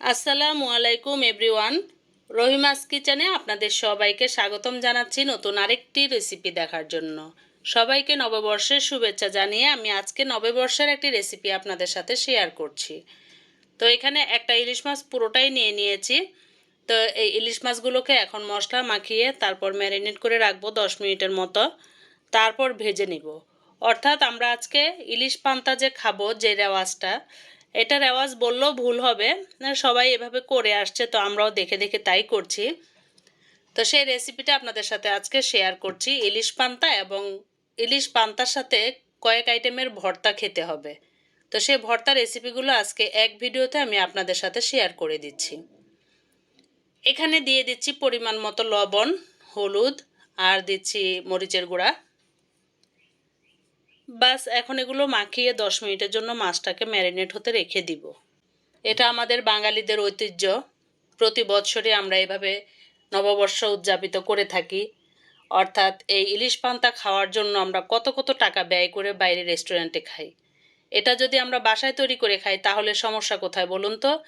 আসসালামু আলাইকুম, এভরিওয়ান। রহিমাস কিচেনে আপনাদের সবাইকে স্বাগতম জানাচ্ছি নতুন আরেকটি রেসিপি দেখার জন্য। সবাইকে নববর্ষের শুভেচ্ছা জানিয়ে আমি আজকে নববর্ষের একটি রেসিপি আপনাদের সাথে শেয়ার করছি। তো এখানে একটা ইলিশ মাছ পুরোটাই নিয়ে নিয়েছি। তো এই ইলিশ মাছগুলোকে এখন মশলা মাখিয়ে তারপর ম্যারিনেট করে রাখব দশ মিনিটের মতো। তারপর ভেজে নিব। অর্থাৎ আমরা আজকে ইলিশ পান্তা যে খাব, যে রেওয়াজটা এটা রেওয়াজ বললেও ভুল হবে। সবাই এভাবে করে আসছে, তো আমরাও দেখে দেখে তাই করছি। তো সেই রেসিপিটা আপনাদের সাথে আজকে শেয়ার করছি। ইলিশ পান্তা এবং ইলিশ পান্তার সাথে কয়েক আইটেমের ভর্তা খেতে হবে। তো সেই ভর্তা রেসিপিগুলো আজকে এক ভিডিওতে আমি আপনাদের সাথে শেয়ার করে দিচ্ছি। এখানে দিয়ে দিচ্ছি পরিমাণ মতো লবণ, হলুদ, আর দিচ্ছি মরিচের গুঁড়া। বাস, এখন এগুলো মাখিয়ে দশ মিনিটের জন্য মাছটাকে ম্যারিনেট হতে রেখে দিব। এটা আমাদের বাঙালিদের ঐতিহ্য। প্রতি বৎসরে আমরা এভাবে নববর্ষ উদযাপিত করে থাকি। অর্থাৎ এই ইলিশ পান্তা খাওয়ার জন্য আমরা কত কত টাকা ব্যয় করে বাইরে রেস্টুরেন্টে খাই। এটা যদি আমরা বাসায় তৈরি করে খাই, তাহলে সমস্যা কোথায় বলুন তো?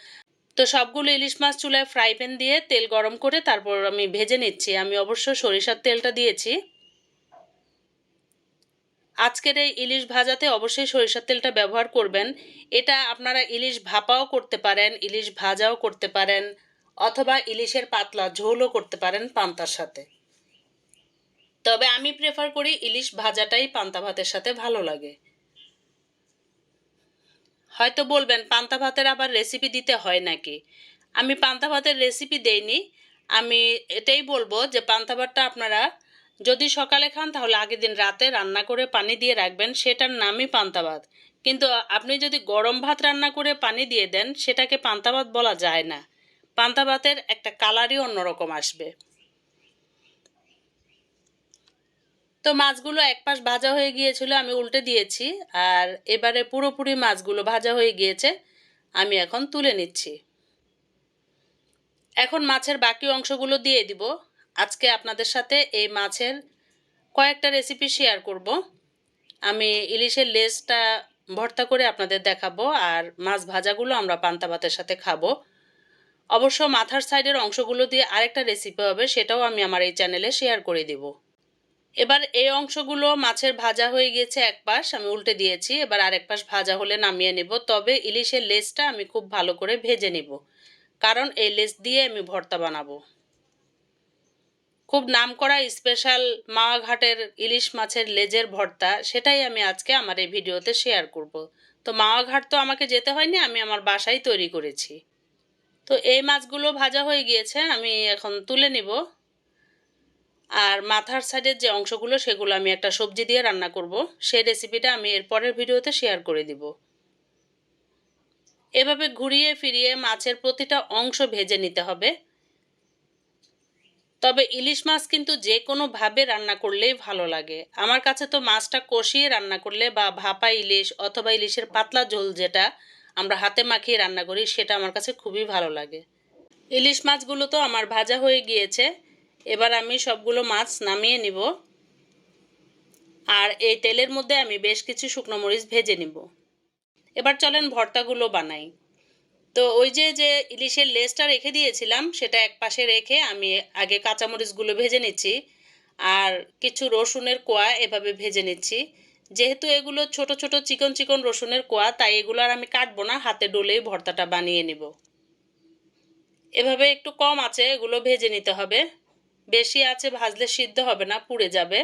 তো সবগুলো ইলিশ মাছ চুলায় ফ্রাই প্যান দিয়ে তেল গরম করে তারপর আমি ভেজে নিচ্ছি। আমি অবশ্য সরিষার তেলটা দিয়েছি। আজকের এই ইলিশ ভাজাতে অবশ্যই সরিষার তেলটা ব্যবহার করবেন। এটা আপনারা ইলিশ ভাপাও করতে পারেন, ইলিশ ভাজাও করতে পারেন, অথবা ইলিশের পাতলা ঝোলও করতে পারেন পান্তার সাথে। তবে আমি প্রেফার করি ইলিশ ভাজাটাই পান্তা ভাতের সাথে ভালো লাগে। হয়তো বলবেন, পান্তা ভাতের আবার রেসিপি দিতে হয় নাকি? আমি পান্তা ভাতের রেসিপি দেইনি। আমি এটাই বলব যে পান্তা ভাতটা আপনারা যদি সকালে খান, তাহলে আগের দিন রাতে রান্না করে পানি দিয়ে রাখবেন। সেটার নামই পান্তা ভাত কিন্তু আপনি যদি গরম ভাত রান্না করে পানি দিয়ে দেন, সেটাকে পান্তা ভাত বলা যায় না। পান্তা ভাতের একটা কালারই অন্যরকম আসবে। তো মাছগুলো এক পাশ ভাজা হয়ে গিয়েছিল, আমি উল্টে দিয়েছি। আর এবারে পুরোপুরি মাছগুলো ভাজা হয়ে গিয়েছে, আমি এখন তুলে নিচ্ছি। এখন মাছের বাকি অংশগুলো দিয়ে দিব। আজকে আপনাদের সাথে এই মাছের কয়েকটা রেসিপি শেয়ার করব। আমি ইলিশের লেজটা ভর্তা করে আপনাদের দেখাবো আর মাছ ভাজাগুলো আমরা পান্তা ভাতের সাথে খাব। অবশ্য মাথার সাইডের অংশগুলো দিয়ে আরেকটা রেসিপি হবে, সেটাও আমি আমার এই চ্যানেলে শেয়ার করে দিব। এবার এই অংশগুলো মাছের ভাজা হয়ে গিয়েছে এক পাশ, আমি উল্টে দিয়েছি। এবার আরেক পাশ ভাজা হলে নামিয়ে নেব। তবে ইলিশের লেজটা আমি খুব ভালো করে ভেজে নেব, কারণ এই লেজ দিয়ে আমি ভর্তা বানাবো। খুব নামকরা স্পেশাল মাওয়াঘাটের ইলিশ মাছের লেজের ভর্তা, সেটাই আমি আজকে আমার এই ভিডিওতে শেয়ার করব। তো মাওয়াঘাট তো আমাকে যেতে হয়নি, আমি আমার বাসায় তৈরি করেছি। তো এই মাছগুলো ভাজা হয়ে গিয়েছে, আমি এখন তুলে নিব। আর মাথার সাইডের যে অংশগুলো, সেগুলো আমি একটা সবজি দিয়ে রান্না করব। সেই রেসিপিটা আমি এর পরের ভিডিওতে শেয়ার করে দিব। এভাবে ঘুরিয়ে ফিরিয়ে মাছের প্রতিটা অংশ ভেজে নিতে হবে। তবে ইলিশ মাছ কিন্তু যে কোনোভাবে রান্না করলেই ভালো লাগে। আমার কাছে তো মাছটা কষিয়ে রান্না করলে বা ভাপা ইলিশ অথবা ইলিশের পাতলা ঝোল যেটা আমরা হাতে মাখিয়ে রান্না করি, সেটা আমার কাছে খুবই ভালো লাগে। ইলিশ মাছগুলো তো আমার ভাজা হয়ে গিয়েছে। এবার আমি সবগুলো মাছ নামিয়ে নিব। আর এই তেলের মধ্যে আমি বেশ কিছু শুকনো মরিচ ভেজে নিব। এবার চলেন ভর্তাগুলো বানাই। তো ওই যে যে ইলিশের লেসটা রেখে দিয়েছিলাম, সেটা এক পাশে রেখে আমি আগে কাঁচামরিচগুলো ভেজে নিচ্ছি, আর কিছু রসুনের কোয়া এভাবে ভেজে নিচ্ছি। যেহেতু এগুলো ছোট ছোট চিকন চিকন রসুনের কোয়া, তাই এগুলো আর আমি কাটবো না, হাতে ডলেই ভর্তাটা বানিয়ে নিব। এভাবে একটু কম আছে, এগুলো ভেজে নিতে হবে। বেশি আছে ভাজলে সিদ্ধ হবে না, পুড়ে যাবে।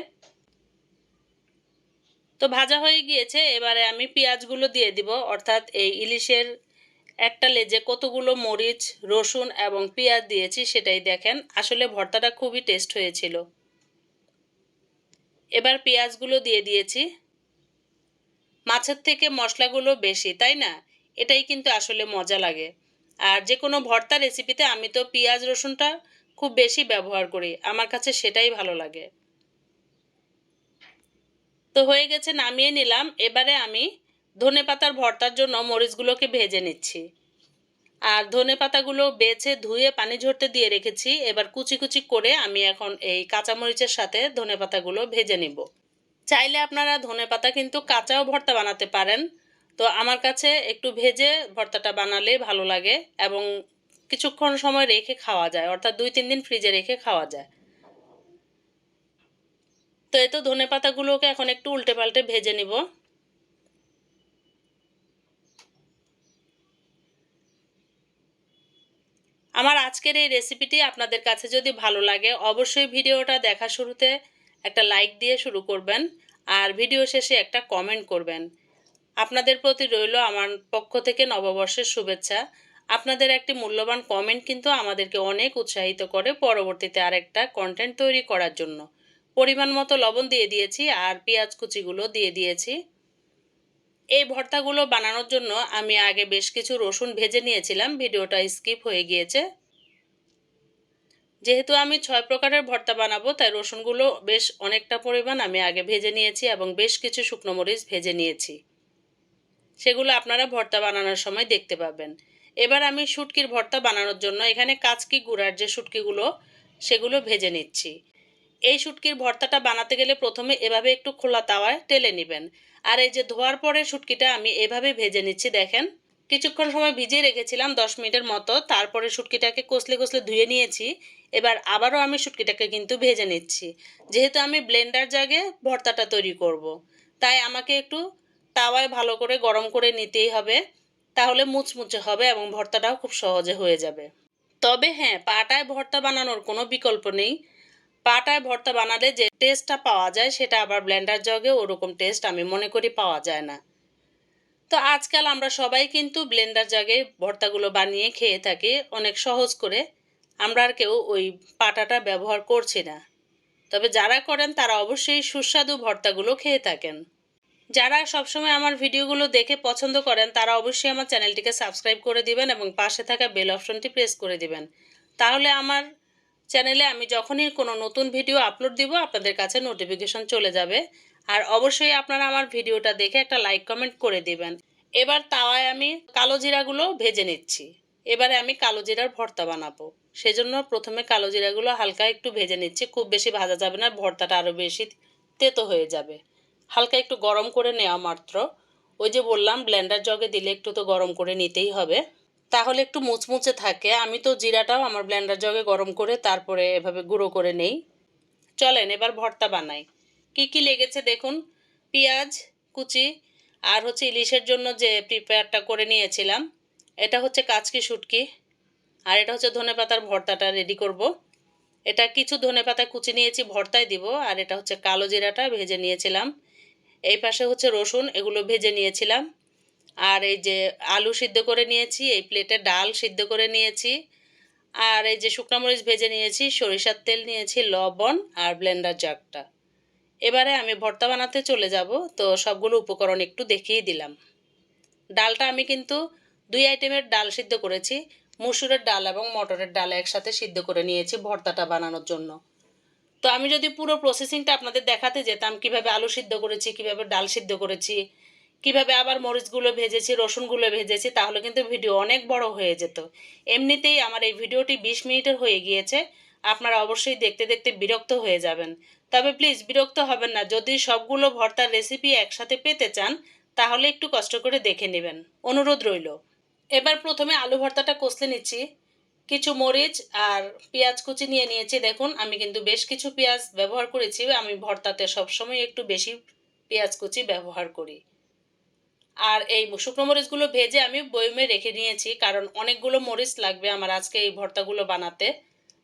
তো ভাজা হয়ে গিয়েছে, এবারে আমি পেঁয়াজগুলো দিয়ে দিব, অর্থাৎ এই ইলিশের একটা লেজে কতগুলো মরিচ, রসুন এবং পেঁয়াজ দিয়েছি সেটাই দেখেন। আসলে ভর্তাটা খুবই টেস্ট হয়েছিল। এবার পেঁয়াজগুলো দিয়ে দিয়েছি। মাছের থেকে মশলাগুলো বেশি, তাই না? এটাই কিন্তু আসলে মজা লাগে। আর যে কোনো ভর্তা রেসিপিতে আমি তো পেঁয়াজ, রসুনটা খুব বেশি ব্যবহার করি। আমার কাছে সেটাই ভালো লাগে। তো হয়ে গেছে, নামিয়ে নিলাম। এবারে আমি ধনে পাতার ভর্তার জন্য মরিচগুলোকে ভেজে নিচ্ছি। আর ধনে পাতাগুলো বেছে ধুয়ে পানি ঝরতে দিয়ে রেখেছি। এবার কুচি কুচি করে আমি এখন এই কাঁচামরিচের সাথে ধনে পাতাগুলো ভেজে নিব। চাইলে আপনারা ধনে পাতা কিন্তু কাঁচাও ভর্তা বানাতে পারেন। তো আমার কাছে একটু ভেজে ভর্তাটা বানালে ভালো লাগে এবং কিছুক্ষণ সময় রেখে খাওয়া যায়। অর্থাৎ দুই তিন দিন ফ্রিজে রেখে খাওয়া যায়। তো এই তো ধনে পাতাগুলোকে এখন একটু উল্টে পাল্টে ভেজে নিব। আমার আজকের এই রেসিপিটি আপনাদের কাছে যদি ভালো লাগে, অবশ্যই ভিডিওটা দেখা শুরুতে একটা লাইক দিয়ে শুরু করবেন আর ভিডিও শেষে একটা কমেন্ট করবেন। আপনাদের প্রতি রইল আমার পক্ষ থেকে নববর্ষের শুভেচ্ছা। আপনাদের একটি মূল্যবান কমেন্ট কিন্তু আমাদেরকে অনেক উৎসাহিত করে পরবর্তীতে আরেকটা কন্টেন্ট তৈরি করার জন্য। পরিমাণ মতো লবণ দিয়ে দিয়েছি আর পেঁয়াজ কুচিগুলো দিয়ে দিয়েছি। এই ভর্তাগুলো বানানোর জন্য আমি আগে বেশ কিছু রসুন ভেজে নিয়েছিলাম, ভিডিওটা স্কিপ হয়ে গিয়েছে। যেহেতু আমি ছয় প্রকারের ভর্তা বানাবো, তাই রসুনগুলো বেশ অনেকটা পরিমাণ আমি আগে ভেজে নিয়েছি এবং বেশ কিছু শুকনো মরিচ ভেজে নিয়েছি। সেগুলো আপনারা ভর্তা বানানোর সময় দেখতে পাবেন। এবার আমি শুটকির ভর্তা বানানোর জন্য এখানে কাচকি গুঁড়ার যে শুটকিগুলো, সেগুলো ভেজে নিচ্ছি। এই শুটকির ভর্তাটা বানাতে গেলে প্রথমে এভাবে একটু খোলা তাওয়ায় টেলে নেবেন। আর এই যে ধোয়ার পরে শুটকিটা আমি এভাবে ভেজে নিচ্ছি, দেখেন। কিছুক্ষণ সময় ভিজিয়ে রেখেছিলাম, দশ মিনিটের মতো। তারপরে শুটকিটাকে কষলে কষলে ধুয়ে নিয়েছি। এবার আবারও আমি শুটকিটাকে কিন্তু ভেজে নিচ্ছি। যেহেতু আমি ব্লেন্ডার জাগে ভর্তাটা তৈরি করব। তাই আমাকে একটু তাওয়ায় ভালো করে গরম করে নিতেই হবে। তাহলে মুচমুচে হবে এবং ভর্তাটাও খুব সহজে হয়ে যাবে। তবে হ্যাঁ পাটায় ভর্তা বানানোর কোনো বিকল্প নেই। পাটায় ভর্তা বানালে যে টেস্টটা পাওয়া যায়, সেটা আবার ব্লেন্ডার জগে ওরকম টেস্ট আমি মনে করি পাওয়া যায় না। তো আজকাল আমরা সবাই কিন্তু ব্লেন্ডার জাগে ভর্তাগুলো বানিয়ে খেয়ে থাকি, অনেক সহজ করে। আমরা আর কেউ ওই পাটাটা ব্যবহার করছি না। তবে যারা করেন, তারা অবশ্যই সুস্বাদু ভর্তাগুলো খেয়ে থাকেন। যারা সবসময় আমার ভিডিওগুলো দেখে পছন্দ করেন, তারা অবশ্যই আমার চ্যানেলটিকে সাবস্ক্রাইব করে দিবেন এবং পাশে থাকা বেল অপশনটি প্রেস করে দিবেন। তাহলে আমার চ্যানেলে আমি যখনই কোনো নতুন ভিডিও আপলোড দিব, আপনাদের কাছে নোটিফিকেশন চলে যাবে। আর অবশ্যই আপনারা আমার ভিডিওটা দেখে একটা লাইক কমেন্ট করে দিবেন। এবার তাওয়ায় আমি কালো জিরাগুলো ভেজে নিচ্ছি। এবারে আমি কালো জিরার ভর্তা বানাবো। সেজন্য প্রথমে কালো জিরাগুলো হালকা একটু ভেজে নিচ্ছি। খুব বেশি ভাজা যাবে না, ভর্তাটা আরও বেশি তেতো হয়ে যাবে। হালকা একটু গরম করে নেওয়া মাত্র। ওই যে বললাম ব্লেন্ডার জগে দিলে একটু তো গরম করে নিতেই হবে। তাহলে একটু মুচমুচে থাকে। আমি তো জিরাটাও আমার ব্লেন্ডার জগে গরম করে তারপরে এভাবে গুঁড়ো করে নেই। চলেন, এবার ভর্তা বানাই। কি কি লেগেছে দেখুন? পেঁয়াজ, কুচি, আর হচ্ছে ইলিশের জন্য যে প্রিপেয়ারটা করে নিয়েছিলাম, এটা হচ্ছে কাচকি শুটকি, আর এটা হচ্ছে ধনে পাতার ভর্তাটা রেডি করব। এটা কিছু ধনে পাতা কুচি নিয়েছি, ভর্তায় দিব, আর এটা হচ্ছে কালো জিরাটা ভেজে নিয়েছিলাম। এই পাশে হচ্ছে রসুন, এগুলো ভেজে নিয়েছিলাম। আর এই যে আলু সিদ্ধ করে নিয়েছি, এই প্লেটে ডাল সিদ্ধ করে নিয়েছি। আর এই যে শুকনো মরিচ ভেজে নিয়েছি, সরিষার তেল নিয়েছি, লবণ আর ব্লেন্ডার জাগটা এবারে আমি ভর্তা বানাতে চলে যাব, তো সবগুলো উপকরণ একটু দেখিয়ে দিলাম। ডালটা আমি কিন্তু দুই আইটেমের ডাল সিদ্ধ করেছি, মুসুরের ডাল এবং মটরের ডাল একসাথে সিদ্ধ করে নিয়েছি ভর্তাটা বানানোর জন্য। তো আমি যদি পুরো প্রসেসিংটা আপনাদের দেখাতে যেতাম, কীভাবে আলু সিদ্ধ করেছি, কীভাবে ডাল সিদ্ধ করেছি কীভাবে আবার মরিচগুলো ভেজেছি, রসুনগুলো ভেজেছি, তাহলে কিন্তু ভিডিও অনেক বড় হয়ে যেত। এমনিতেই আমার এই ভিডিওটি বিশ মিনিটের হয়ে গিয়েছে, আপনারা অবশ্যই দেখতে দেখতে বিরক্ত হয়ে যাবেন। তবে প্লিজ বিরক্ত হবেন না, যদি সবগুলো ভর্তার রেসিপি একসাথে পেতে চান, তাহলে একটু কষ্ট করে দেখে নেবেন। অনুরোধ রইল। এবার প্রথমে আলু ভর্তাটা কষলে নিচ্ছি। কিছু মরিচ আর পেঁয়াজ কুচি নিয়ে নিয়েছি। দেখুন, আমি কিন্তু বেশ কিছু পেঁয়াজ ব্যবহার করেছি। আমি ভর্তাতে সবসময় একটু বেশি পেঁয়াজ কুচি ব্যবহার করি। আর এই শুকনো মরিচগুলো ভেজে আমি বয়মে রেখে নিয়েছি কারণ অনেকগুলো মরিচ লাগবে আমার আজকে এই ভর্তাগুলো বানাতে।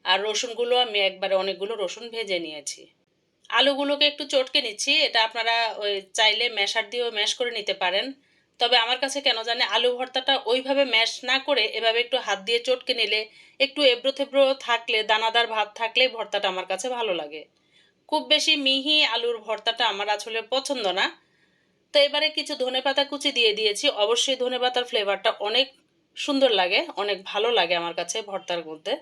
আর রসুনগুলো আমি একবারে অনেকগুলো রসুন ভেজে নিয়েছি। আলুগুলোকে একটু চটকে নিচ্ছি, এটা আপনারা ওই চাইলে ম্যাশার দিয়েও ম্যাশ করে নিতে পারেন। তবে আমার কাছে কেন জানে আলু ভর্তাটা ওইভাবে ম্যাশ না করে এভাবে একটু হাত দিয়ে চটকে নিলে, একটু এবড়ো থেবড়ো থাকলে, দানাদার ভাত থাকলে ভর্তাটা আমার কাছে ভালো লাগে। খুব বেশি মিহি আলুর ভর্তাটা আমার আসলে পছন্দ না তো এবারে কিছু ধনে পাতা কুচি দিয়ে দিয়েছি। অবশ্যই ধনে পাতার ফ্লেভারটা অনেক সুন্দর লাগে, অনেক ভালো লাগে আমার কাছে ভর্তার মধ্যে।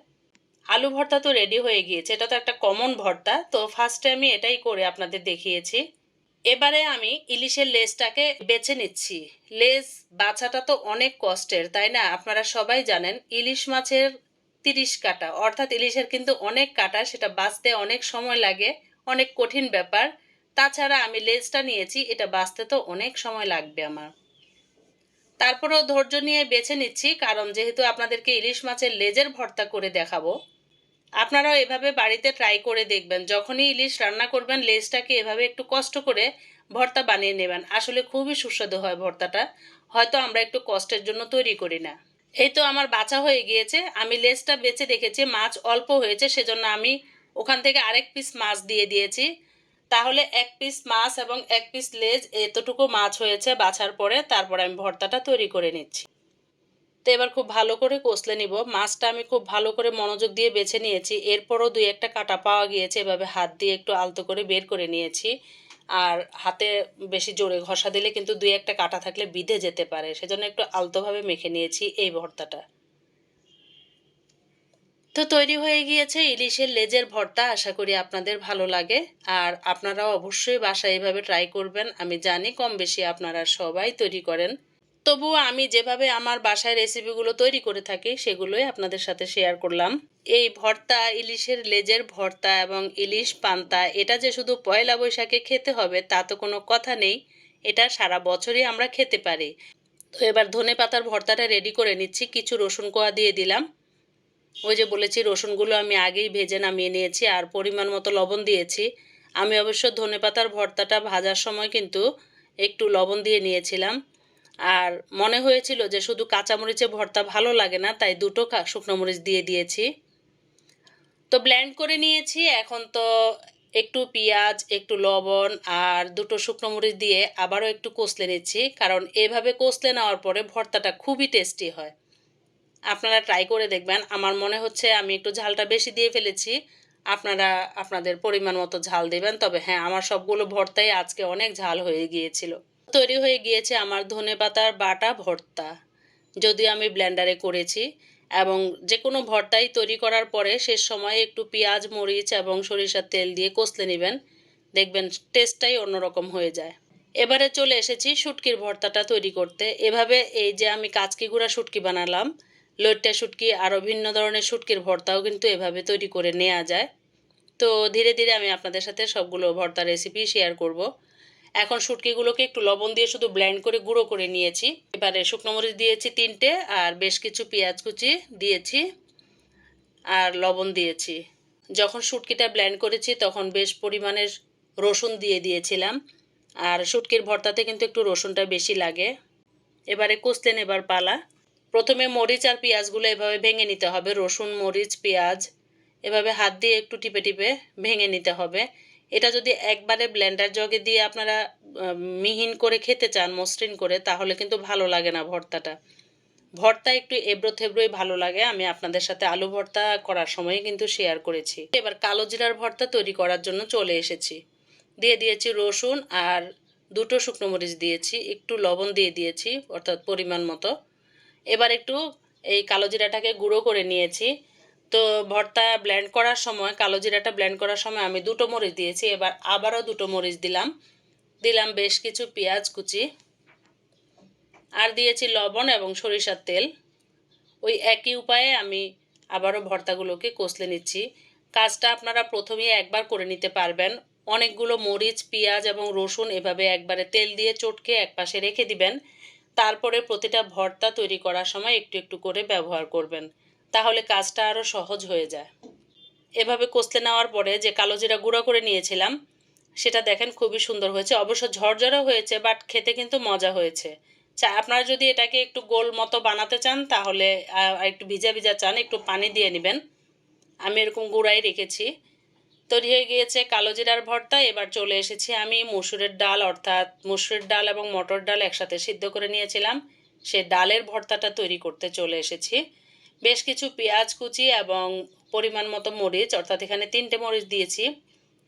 আলু ভর্তা তো রেডি হয়ে গিয়েছে, এটা তো একটা কমন ভর্তা। তো ফার্স্টে আমি এটাই করে আপনাদের দেখিয়েছি। এবারে আমি ইলিশের লেজটাকে বেছে নিচ্ছি। লেজ বাছাটা তো অনেক কষ্টের, তাই না? আপনারা সবাই জানেন, ইলিশ মাছের তিরিশ কাটা। অর্থাৎ ইলিশের কিন্তু অনেক কাটা, সেটা বাঁচতে অনেক সময় লাগে, অনেক কঠিন ব্যাপার। তাছাড়া আমি লেজটা নিয়েছি, এটা বাঁচতে তো অনেক সময় লাগবে আমার। তারপরেও ধৈর্য নিয়ে বেছে নিচ্ছি, কারণ যেহেতু আপনাদেরকে ইলিশ মাছের লেজের ভর্তা করে দেখাবো, আপনারাও এভাবে বাড়িতে ট্রাই করে দেখবেন। যখনই ইলিশ রান্না করবেন, লেজটাকে এভাবে একটু কষ্ট করে ভর্তা বানিয়ে নেবেন। আসলে খুবই সুস্বাদু হয় ভর্তাটা, হয়তো আমরা একটু কষ্টের জন্য তৈরি করি না। এই তো আমার বাছা হয়ে গিয়েছে, আমি লেজটা বেছে রেখেছি মাছ অল্প হয়েছে, সেজন্য আমি ওখান থেকে আরেক পিস মাছ দিয়ে দিয়েছি। তাহলে এক পিস মাছ এবং এক পিস লেজ এতটুকু মাছ হয়েছে বাছার পরে তারপর আমি ভর্তাটা তৈরি করে নিচ্ছি। তো এবার খুব ভালো করে কষলে নিব। মাছটা আমি খুব ভালো করে মনোযোগ দিয়ে বেছে নিয়েছি। এরপরও দুই একটা কাটা পাওয়া গিয়েছে। এভাবে হাত দিয়ে একটু আলতো করে বের করে নিয়েছি। আর হাতে বেশি জোরে ঘষা দিলে কিন্তু দুই একটা কাটা থাকলে বিধে যেতে পারে। সেজন্য একটু আলতোভাবে মেখে নিয়েছি এই ভর্তাটা। তো তৈরি হয়ে গিয়েছে ইলিশের লেজের ভর্তা। আশা করি আপনাদের ভালো লাগে। আর আপনারাও অবশ্যই বাসায় এভাবে ট্রাই করবেন। আমি জানি কম বেশি আপনারা সবাই তৈরি করেন। তবুও আমি যেভাবে আমার বাসায় রেসিপিগুলো তৈরি করে থাকি, সেগুলোই আপনাদের সাথে শেয়ার করলাম। এই ভর্তা, ইলিশের লেজের ভর্তা এবং ইলিশ পান্তা, এটা যে শুধু পয়লা বৈশাখে খেতে হবে, তা তো কোনো কথা নেই। এটা সারা বছরই আমরা খেতে পারি। তো এবার ধনে পাতার ভর্তাটা রেডি করে নিচ্ছি। কিছু রসুন কোয়া দিয়ে দিলাম। ওই যে বলেছি, রসুনগুলো আমি আগেই ভেজে নামিয়ে নিয়েছি আর পরিমাণ মতো লবণ দিয়েছি। আমি অবশ্য ধনে পাতার ভর্তাটা ভাজার সময় কিন্তু একটু লবণ দিয়ে নিয়েছিলাম। আর মনে হয়েছিল যে শুধু কাঁচামরিচে ভর্তা ভালো লাগে না, তাই দুটো শুকনো মরিচ দিয়ে দিয়েছি। তো ব্ল্যান্ড করে নিয়েছি। এখন তো একটু পেঁয়াজ, একটু লবণ আর দুটো শুকনো মরিচ দিয়ে আবারও একটু কষলে নিচ্ছি। কারণ এভাবে কষলে নেওয়ার পরে ভর্তাটা খুবই টেস্টি হয়। আপনারা ট্রাই করে দেখবেন। আমার মনে হচ্ছে আমি একটু ঝালটা বেশি দিয়ে ফেলেছি। আপনারা আপনাদের পরিমাণ মতো ঝাল দেবেন। তবে হ্যাঁ আমার সবগুলো ভর্তাই আজকে অনেক ঝাল হয়ে গিয়েছিল। তৈরি হয়ে গিয়েছে আমার ধনে পাতার বাটা ভর্তা। যদিও আমি ব্লেন্ডারে করেছি এবং যে কোনো ভর্তাই তৈরি করার পরে শেষ সময়ে একটু পেঁয়াজ, মরিচ এবং সরিষার তেল দিয়ে কষলে নেবেন। দেখবেন টেস্টটাই অন্যরকম হয়ে যায়। এবারে চলে এসেছি শুটকির ভর্তাটা তৈরি করতে। এভাবে এই যে আমি কাচকি গুঁড়া শুটকি বানালাম লইট্টা শুটকি আরও ভিন্ন ধরনের শুটকির ভর্তাও কিন্তু এভাবে তৈরি করে নেওয়া যায়। তো ধীরে ধীরে আমি আপনাদের সাথে সবগুলো ভর্তা রেসিপি শেয়ার করব। এখন শুটকিগুলোকে একটু লবণ দিয়ে শুধু ব্লেন্ড করে গুঁড়ো করে নিয়েছি। এবারে শুকনো মরিচ দিয়েছি তিনটে আর বেশ কিছু পেঁয়াজ কুচি দিয়েছি আর লবণ দিয়েছি। যখন শুটকিটা ব্লেন্ড করেছি তখন বেশ পরিমাণের রসুন দিয়ে দিয়েছিলাম। আর শুটকির ভর্তাতে কিন্তু একটু রসুনটা বেশি লাগে। এবারে কষলে নেবার পালা। প্রথমে মরিচ আর পেঁয়াজগুলো এভাবে ভেঙে নিতে হবে। রসুন, মরিচ, পেঁয়াজ এভাবে হাত দিয়ে একটু টিপে টিপে ভেঙে নিতে হবে। এটা যদি একবারে ব্লেন্ডার জগে দিয়ে আপনারা মিহিন করে খেতে চান, মসৃণ করে, তাহলে কিন্তু ভালো লাগে না ভর্তাটা। ভর্তা একটু এবড়ো থেবড়োই ভালো লাগে। আমি আপনাদের সাথে আলু ভর্তা করার সময় কিন্তু শেয়ার করেছি। এবার কালো জিরার ভর্তা তৈরি করার জন্য চলে এসেছি। দিয়ে দিয়েছি রসুন আর দুটো শুকনো মরিচ দিয়েছি। একটু লবণ দিয়ে দিয়েছি, অর্থাৎ পরিমাণ মতো। এবার একটু এই কালো জিরাটাকে গুঁড়ো করে নিয়েছি। তো ভর্তা ব্লেন্ড করার সময়, কালো জিরাটা ব্লেন্ড করার সময় আমি দুটো মরিচ দিয়েছি, এবার আবারও দুটো মরিচ দিলাম। দিলাম বেশ কিছু পেঁয়াজ কুচি, আর দিয়েছি লবণ এবং সরিষার তেল। ওই একই উপায়ে আমি আবারও ভর্তাগুলোকে কষলে নিচ্ছি। কাজটা আপনারা প্রথমেই একবার করে নিতে পারবেন। অনেকগুলো মরিচ, পেঁয়াজ এবং রসুন এভাবে একবারে তেল দিয়ে চটকে একপাশে রেখে দিবেন। তারপরে প্রতিটা ভর্তা তৈরি করার সময় একটু একটু করে ব্যবহার করবেন। তাহলে কাজটা আরও সহজ হয়ে যায়। এভাবে কষলে নেওয়ার পরে যে কালো জিরা গুঁড়ো করে নিয়েছিলাম, সেটা দেখেন খুবই সুন্দর হয়েছে। অবশ্য ঝরঝরও হয়েছে, বাট খেতে কিন্তু মজা হয়েছে। চা, আপনারা যদি এটাকে একটু গোল মতো বানাতে চান, তাহলে একটু ভিজা ভিজা চান, একটু পানি দিয়ে নেবেন। আমি এরকম গুঁড়াই রেখেছি। তৈরি হয়ে গিয়েছে কালো জিরার ভর্তা। এবার চলে এসেছি আমি মসুরের ডাল, অর্থাৎ মসুরের ডাল এবং মটর ডাল একসাথে সিদ্ধ করে নিয়েছিলাম। সে ডালের ভর্তাটা তৈরি করতে চলে এসেছি। বেশ কিছু পেঁয়াজ কুচি এবং পরিমাণ মতো মরিচ, অর্থাৎ এখানে তিনটে মরিচ দিয়েছি।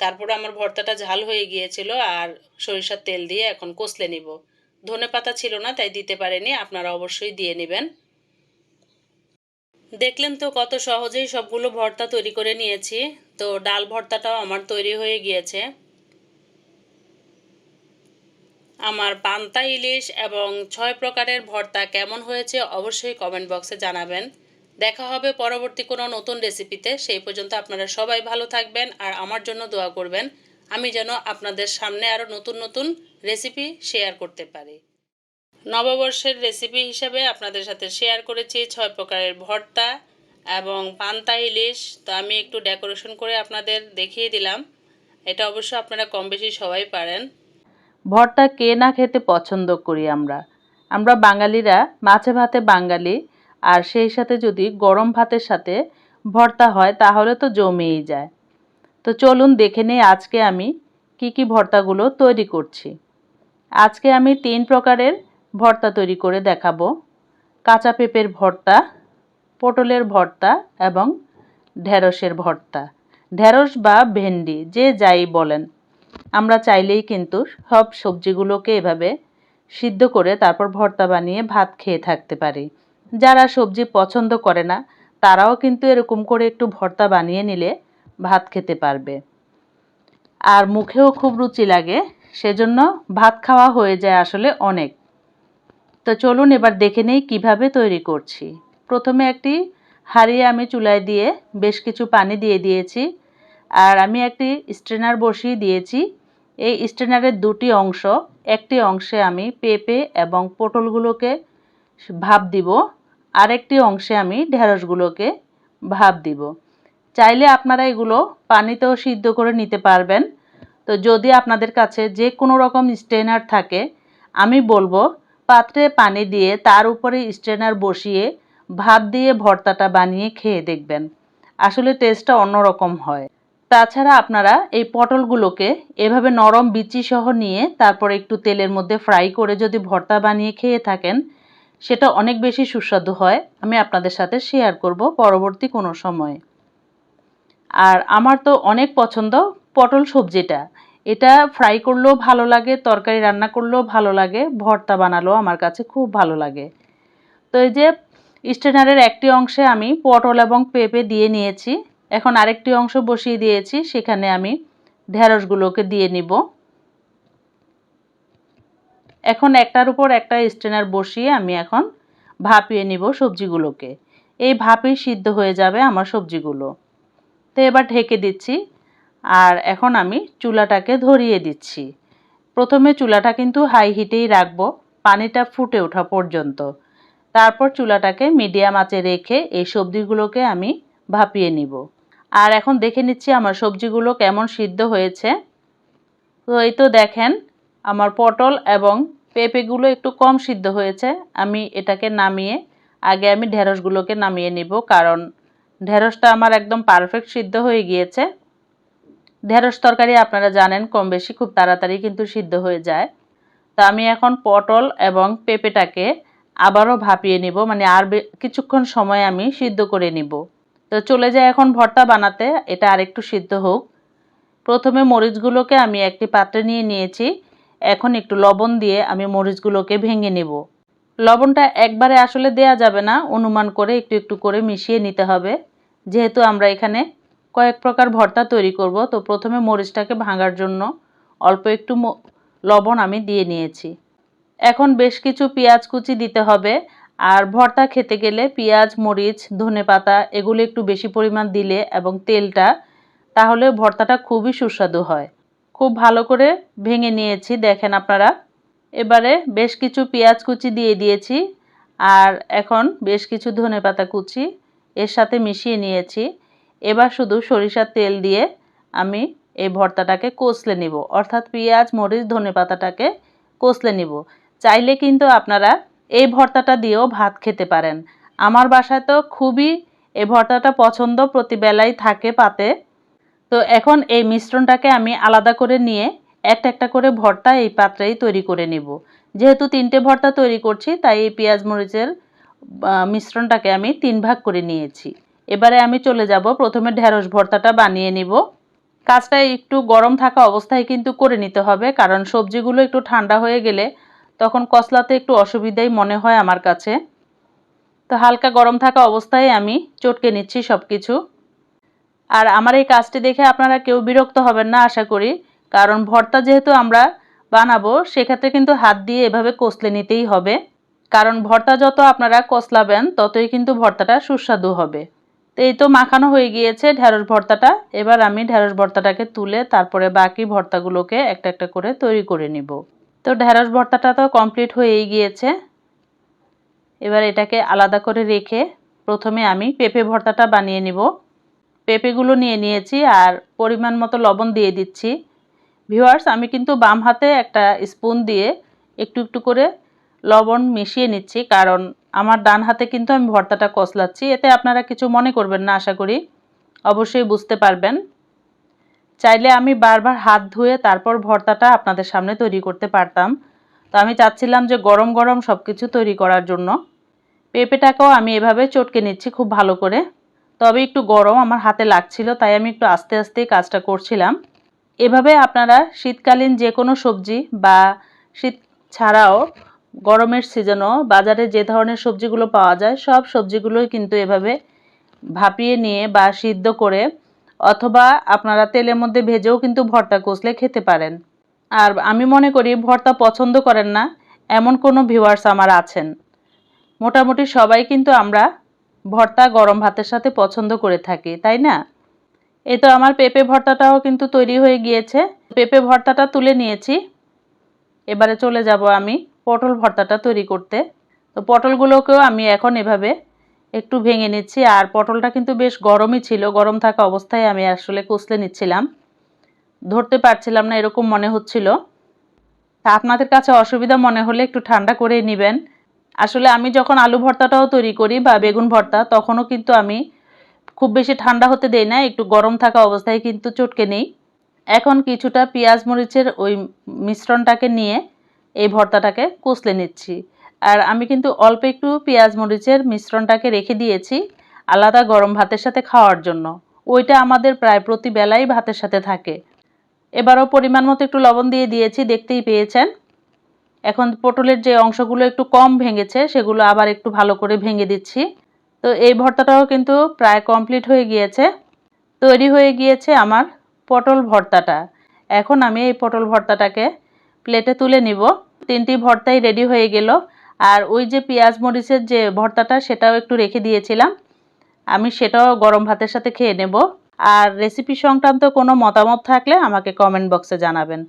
তারপরে আমার ভর্তাটা ঝাল হয়ে গিয়েছিল আর সরিষার তেল দিয়ে এখন কষলে নিব। ধনে পাতা ছিল না, তাই দিতে পারেনি। আপনারা অবশ্যই দিয়ে নেবেন। দেখলেন তো কত সহজেই সবগুলো ভর্তা তৈরি করে নিয়েছি। তো ডাল ভর্তাটাও আমার তৈরি হয়ে গিয়েছে। আমার পান্তা ইলিশ এবং ছয় প্রকারের ভর্তা কেমন হয়েছে অবশ্যই কমেন্ট বক্সে জানাবেন। দেখা হবে পরবর্তী কোনো নতুন রেসিপিতে সেই পর্যন্ত আপনারা সবাই ভালো থাকবেন আর আমার জন্য দোয়া করবেন। আমি যেন আপনাদের সামনে আরও নতুন নতুন রেসিপি শেয়ার করতে পারি। নববর্ষের রেসিপি হিসাবে আপনাদের সাথে শেয়ার করেছি ছয় প্রকারের ভর্তা এবং পান্তা ইলিশ। তো আমি একটু ডেকোরেশন করে আপনাদের দেখিয়ে দিলাম। এটা অবশ্য আপনারা কম বেশি সবাই পারেন। ভর্তা কে না খেতে পছন্দ করি আমরা? আমরা বাঙালিরা মাছে ভাতে বাঙালি, আর সেই সাথে যদি গরম ভাতের সাথে ভর্তা হয়, তাহলে তো জমেই যায়। তো চলুন দেখে নেই আজকে আমি কি কি ভর্তাগুলো তৈরি করছি। আজকে আমি তিন প্রকারের ভর্তা তৈরি করে দেখাবো। কাঁচা পেঁপের ভর্তা, পটলের ভর্তা এবং ঢেঁড়সের ভর্তা। ঢেঁড়স বা ভেন্ডি, যে যাই বলেন। আমরা চাইলেই কিন্তু সব সবজিগুলোকে এভাবে সিদ্ধ করে তারপর ভর্তা বানিয়ে ভাত খেয়ে থাকতে পারি। যারা সবজি পছন্দ করে না, তারাও কিন্তু এরকম করে একটু ভর্তা বানিয়ে নিলে ভাত খেতে পারবে। আর মুখেও খুব রুচি লাগে, সেজন্য ভাত খাওয়া হয়ে যায় আসলে অনেক। তো চলুন এবার দেখে নেই কীভাবে তৈরি করছি। প্রথমে একটি হাঁড়িয়ে আমি চুলায় দিয়ে বেশ কিছু পানি দিয়ে দিয়েছি আর আমি একটি স্ট্রেনার বসিয়ে দিয়েছি। এই স্ট্রেনারের দুটি অংশ, একটি অংশে আমি পেঁপে এবং পটলগুলোকে ভাপ দিব, আরেকটি অংশে আমি ঢেঁড়সগুলোকে ভাপ দিব। চাইলে আপনারা এগুলো পানিতেও সিদ্ধ করে নিতে পারবেন। তো যদি আপনাদের কাছে যে কোনো রকম স্ট্রেনার থাকে, আমি বলব পাত্রে পানি দিয়ে তার উপরে স্ট্রেনার বসিয়ে ভাত দিয়ে ভর্তাটা বানিয়ে খেয়ে দেখবেন। আসলে টেস্টটা অন্যরকম হয়। তাছাড়া আপনারা এই পটলগুলোকে এভাবে নরম বিচি সহ নিয়ে তারপর একটু তেলের মধ্যে ফ্রাই করে যদি ভর্তা বানিয়ে খেয়ে থাকেন, সেটা অনেক বেশি সুস্বাদু হয়। আমি আপনাদের সাথে শেয়ার করব পরবর্তী কোনো সময়ে। আর আমার তো অনেক পছন্দ পটল সবজিটা। এটা ফ্রাই করলেও ভালো লাগে, তরকারি রান্না করলেও ভালো লাগে, ভর্তা বানালেও আমার কাছে খুব ভালো লাগে। তো এই যে স্টেনারের একটি অংশে আমি পটল এবং পেঁপে দিয়ে নিয়েছি। এখন আরেকটি অংশ বসিয়ে দিয়েছি, সেখানে আমি ঢেঁড়সগুলোকে দিয়ে নিব। এখন একটার উপর একটা স্টেনার বসিয়ে আমি এখন ভাপিয়ে নিব সবজিগুলোকে। এই ভাপেই সিদ্ধ হয়ে যাবে আমার সবজিগুলো। তো এবার ঢেকে দিচ্ছি। আর এখন আমি চুলাটাকে ধরিয়ে দিচ্ছি। প্রথমে চুলাটা কিন্তু হাই হিটেই রাখব, পানিটা ফুটে ওঠা পর্যন্ত। তারপর চুলাটাকে মিডিয়াম আঁচে রেখে এই সবজিগুলোকে আমি ভাপিয়ে নিব। আর এখন দেখে নিচ্ছি আমার সবজিগুলো কেমন সিদ্ধ হয়েছে। তো এই তো দেখেন, আমার পটল এবং পেঁপেগুলো একটু কম সিদ্ধ হয়েছে। আমি এটাকে নামিয়ে, আগে আমি ঢেঁড়সগুলোকে নামিয়ে নিব, কারণ ঢেঁড়সটা আমার একদম পারফেক্ট সিদ্ধ হয়ে গিয়েছে। ঢেঁড়স তরকারি আপনারা জানেন কম বেশি, খুব তাড়াতাড়ি কিন্তু সিদ্ধ হয়ে যায়। তো আমি এখন পটল এবং পেঁপেটাকে আবারও ভাপিয়ে নিব মানে আর কিছুক্ষণ সময় আমি সিদ্ধ করে নিব। তো চলে যায় এখন ভর্তা বানাতে, এটা আরেকটু সিদ্ধ হোক। প্রথমে মরিচগুলোকে আমি একটি পাত্রে নিয়ে নিয়েছি, এখন একটু লবণ দিয়ে আমি মরিচগুলোকে ভেঙে নেব। লবণটা একবারে আসলে দেয়া যাবে না, অনুমান করে একটু একটু করে মিশিয়ে নিতে হবে, যেহেতু আমরা এখানে কয়েক প্রকার ভর্তা তৈরি করব। তো প্রথমে মরিচটাকে ভাঙার জন্য অল্প একটু লবণ আমি দিয়ে নিয়েছি। এখন বেশ কিছু পেঁয়াজ কুচি দিতে হবে। আর ভর্তা খেতে গেলে পেঁয়াজ, মরিচ, ধনে পাতা এগুলো একটু বেশি পরিমাণ দিলে এবং তেলটা, তাহলে ভর্তাটা খুবই সুস্বাদু হয়। খুব ভালো করে ভেঙে নিয়েছি, দেখেন আপনারা। এবারে বেশ কিছু পেঁয়াজ কুচি দিয়ে দিয়েছি। আর এখন বেশ কিছু ধনে পাতা কুচি এর সাথে মিশিয়ে নিয়েছি। এবার শুধু সরিষার তেল দিয়ে আমি এই ভর্তাটাকে কষলে নিব। অর্থাৎ পেঁয়াজ, মরিচ, ধনে পাতাটাকে কষলে নিব। চাইলে কিন্তু আপনারা এই ভর্তাটা দিয়েও ভাত খেতে পারেন। আমার বাসায় তো খুবই এই ভর্তাটা পছন্দ প্রতিবেলাই থাকে পাতে। তো এখন এই মিশ্রণটাকে আমি আলাদা করে নিয়ে একটা একটা করে ভর্তা এই পাত্রেই তৈরি করে নিব। যেহেতু তিনটে ভর্তা তৈরি করছি, তাই এই পেঁয়াজ, মরিচের মিশ্রণটাকে আমি তিন ভাগ করে নিয়েছি। এবারে আমি চলে যাব, প্রথমে ঢেঁড়স ভর্তাটা বানিয়ে নিব। কাজটা একটু গরম থাকা অবস্থায় কিন্তু করে নিতে হবে, কারণ সবজিগুলো একটু ঠান্ডা হয়ে গেলে তখন কসলাতে একটু অসুবিধাই মনে হয় আমার কাছে। তো হালকা গরম থাকা অবস্থায় আমি চটকে নিচ্ছি সব কিছু আর আমার এই কাজটি দেখে আপনারা কেউ বিরক্ত হবেন না, আশা করি। কারণ ভর্তা যেহেতু আমরা বানাবো, সেক্ষেত্রে কিন্তু হাত দিয়ে এভাবে কষলে নিতেই হবে। কারণ ভর্তা যত আপনারা কষলাবেন ততই কিন্তু ভর্তাটা সুস্বাদু হবে। তো এই তো মাখানো হয়ে গিয়েছে ঢ্যাঁড়স ভর্তাটা। এবার আমি ঢ্যাঁড়স ভর্তাটাকে তুলে তারপরে বাকি ভর্তাগুলোকে একটা একটা করে তৈরি করে নিব। তো ঢ্যাঁড়স ভর্তাটা তো কমপ্লিট হয়েই গিয়েছে। এবার এটাকে আলাদা করে রেখে প্রথমে আমি পেঁপে ভর্তাটা বানিয়ে নিব। পেঁপেগুলো নিয়ে নিয়েছি আর পরিমাণ মতো লবণ দিয়ে দিচ্ছি। ভিউয়ার্স, আমি কিন্তু বাম হাতে একটা স্পুন দিয়ে একটু একটু করে লবণ মিশিয়ে নিচ্ছি, কারণ আমার ডান হাতে কিন্তু আমি ভর্তাটা কষলাচ্ছি। এতে আপনারা কিছু মনে করবেন না, আশা করি। অবশ্যই বুঝতে পারবেন। চাইলে আমি বারবার হাত ধুয়ে তারপর ভর্তাটা আপনাদের সামনে তৈরি করতে পারতাম। তো আমি চাচ্ছিলাম যে গরম গরম সব কিছু তৈরি করার জন্য। পেঁপেটাকেও আমি এভাবে চটকে নিচ্ছি খুব ভালো করে। তবে একটু গরম আমার হাতে লাগছিল, তাই আমি একটু আস্তে আস্তে কাজটা করছিলাম। এভাবে আপনারা শীতকালীন যে কোনো সবজি বা শীত ছাড়াও গরমের সিজনও বাজারে যে ধরনের সবজিগুলো পাওয়া যায়, সব সবজিগুলোই কিন্তু এভাবে ভাপিয়ে নিয়ে বা সিদ্ধ করে অথবা আপনারা তেলের মধ্যে ভেজেও কিন্তু ভর্তা কষলে খেতে পারেন। আর আমি মনে করি ভর্তা পছন্দ করেন না, এমন কোনো ভিউয়ার্স আমার আছেন। মোটামুটি সবাই কিন্তু আমরা ভর্তা গরম ভাতের সাথে পছন্দ করে থাকি, তাই না? এই তো আমার পেঁপে ভর্তাটাও কিন্তু তৈরি হয়ে গিয়েছে। পেঁপে ভর্তাটা তুলে নিয়েছি। এবারে চলে যাব আমি পটল ভর্তাটা তৈরি করতে। তো পটলগুলোকেও আমি এখন এভাবে একটু ভেঙে নিচ্ছি। আর পটলটা কিন্তু বেশ গরমই ছিল। গরম থাকা অবস্থায় আমি আসলে কষলে নিচ্ছিলাম। ধরতে পারছিলাম না, এরকম মনে হচ্ছিল। তা আপনাদের কাছে অসুবিধা মনে হলে একটু ঠান্ডা করে নেবেন। আসলে আমি যখন আলু ভর্তাটাও তৈরি করি বা বেগুন ভর্তা, তখনও কিন্তু আমি খুব বেশি ঠান্ডা হতে দেই না। একটু গরম থাকা অবস্থায় কিন্তু চটকে নেই। এখন কিছুটা পেঁয়াজ মরিচের ওই মিশ্রণটাকে নিয়ে এই ভর্তাটাকে কষলে নিচ্ছি। আর আমি কিন্তু অল্প একটু পেঁয়াজ মরিচের মিশ্রণটাকে রেখে দিয়েছি আলাদা গরম ভাতের সাথে খাওয়ার জন্য। ওইটা আমাদের প্রায় প্রতি বেলাই ভাতের সাথে থাকে। এবারও পরিমাণ মতো একটু লবণ দিয়ে দিয়েছি, দেখতেই পেয়েছেন। এখন পটলের যে অংশগুলো একটু কম ভেঙেছে, সেগুলো আবার একটু ভালো করে ভেঙে দিচ্ছি। তো এই ভর্তাটাও কিন্তু প্রায় কমপ্লিট হয়ে গিয়েছে। তৈরি হয়ে গিয়েছে আমার পটল ভর্তাটা। এখন আমি এই পটল ভর্তাটাকে প্লেটে তুলে নিব। তিনটি ভর্তাই রেডি হয়ে গেল। আর ওই যে পেঁয়াজ মরিচের যে ভর্তাটা, সেটাও একটু রেখে দিয়েছিলাম। আমি সেটাও গরম ভাতের সাথে খেয়ে নেব। আর রেসিপি সংক্রান্ত কোনো মতামত থাকলে আমাকে কমেন্ট বক্সে জানাবেন।